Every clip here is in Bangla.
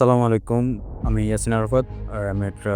আসসালামু আলাইকুম। আমি ইয়াসিন আরফাত আর আমি একটা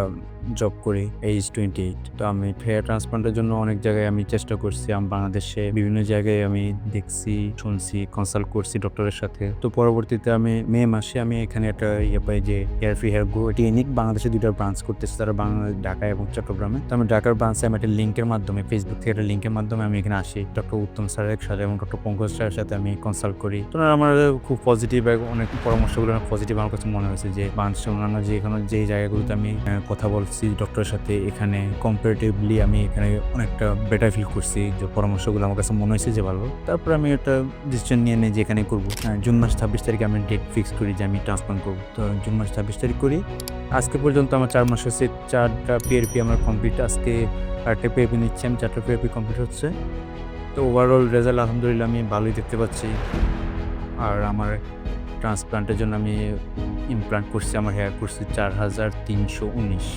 জব করি এইজ টোয়েন্টি এইট তো আমি ফেয়ার ট্রান্সপ্লান্টের জন্য অনেক জায়গায় আমি চেষ্টা করছি। আমি, বাংলাদেশে বিভিন্ন জায়গায় আমি দেখছি, শুনছি কনসাল্ট করছি ডক্টরের সাথে। তো পরবর্তীতে আমি মে মাসে আমি এখানে একটা ইয়ে পাই যে hair free hair grow clinic বাংলাদেশে দুইটা ব্রাঞ্চ করতেছে তারা বাংলাদেশ ঢাকা এবং চট্টগ্রামে। তো আমি ঢাকার ব্রাঞ্চে আমি একটা লিঙ্কের মাধ্যমে ফেসবুক থেকে একটা লিঙ্কের মাধ্যমে আমি এখানে আসি। ডক্টর উত্তম স্যারের সাথে এবং ডক্টর পঙ্কজ স্যারের সাথে আমি কনসাল্ট করি। তো আমার খুব পজিটিভ অনেক পরামর্শগুলো, অনেক পজিটিভ আমার কাছে মনে হয়েছে যে বাংলাদেশের অন্যান্য যে এখানে যে জায়গাগুলোতে আমি কথা বলছি ডক্টরের সাথে এখানে কম্পারেটিভলি আমি এখানে অনেকটা বেটার ফিল করছি। যে পরামর্শগুলো আমার কাছে মনে হয়েছে যে ভালো। তারপর আমি একটা ডিসিশন নিয়ে নিই যে এখানে করব। জুন মাস ছাব্বিশ তারিখে আমি ডেট ফিক্স করি যে আমি ট্রান্সপ্লান্ট করব। তো জুন মাস ছাব্বিশ তারিখ করি। আজকে পর্যন্ত আমার চার মাস হচ্ছে চারটা পিআরপি আমার কমপ্লিট আজকে আরেকটা পিআরপি নিচ্ছি, আমি চারটা পিআরপি কমপ্লিট হচ্ছে। তো ওভারঅল রেজাল্ট আলহামদুলিল্লাহ আমি ভালোই দেখতে পাচ্ছি। আর আমার ট্রান্সপ্লান্টের জন্য আমি ইমপ্লান্ট করছি, আমার হেয়ার করছি চার হাজার তিনশো উনিশ।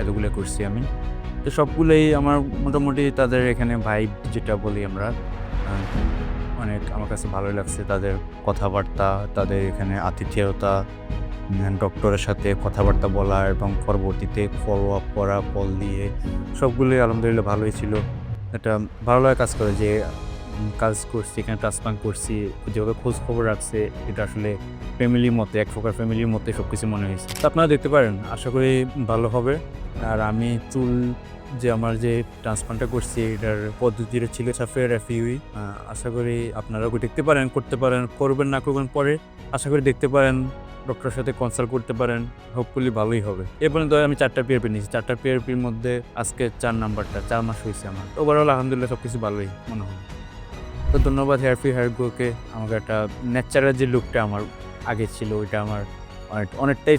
এতগুলো করছি আমি। তো সবগুলোই আমার মোটামুটি তাদের এখানে ভাইব যেটা বলি আমরা অনেক আমার কাছে ভালোই লাগছে তাদের কথাবার্তা, তাদের এখানে আতিথেয়তা ডক্টরের সাথে কথাবার্তা বলা এবং পরবর্তীতে ফলো আপ করা ফল দিয়ে, সবগুলোই আলহামদুলিল্লাহ ভালোই ছিল। এটা ভালো লাগে কাজ করে যে কাজ করছি, এখানে ট্রান্সপ্লান্ট করছি, যেভাবে খোঁজ খবর রাখছে, এটা আসলে ফ্যামিলির মতো, এক প্রকার ফ্যামিলির মতো সব কিছু মনে হয়েছে। তো আপনারা দেখতে পারেন, আশা করি ভালো হবে। আর আমি চুল যে আমার যে ট্রান্সপ্লান্টটা করছি, এটার পদ্ধতিটা ছিল সাফের এফইউই আশা করি আপনারাও দেখতে পারেন, করতে পারেন, করবেন, না করবেন পরে আশা করি দেখতে পারেন ডক্টরের সাথে কনসাল্ট করতে পারেন হোপফুলি ভালোই হবে। এ পর্যন্ত আমি চারটা পিআরপি নিয়েছি, চারটা পিআরপির মধ্যে আজকে চার নাম্বারটা চার মাস হয়েছে আমার। ওভারঅল আলহামদুলিল্লাহ সব কিছু ভালোই মনে হয়। তো ধন্যবাদ হেয়ার ফ্রি হেয়ার গ্রোকে আমাকে একটা ন্যাচারাল যে লুকটা আমার আগে ছিল, ওইটা আমার অনেক- অনেকটাই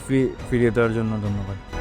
ফিরিয়ে দেওয়ার জন্য ধন্যবাদ।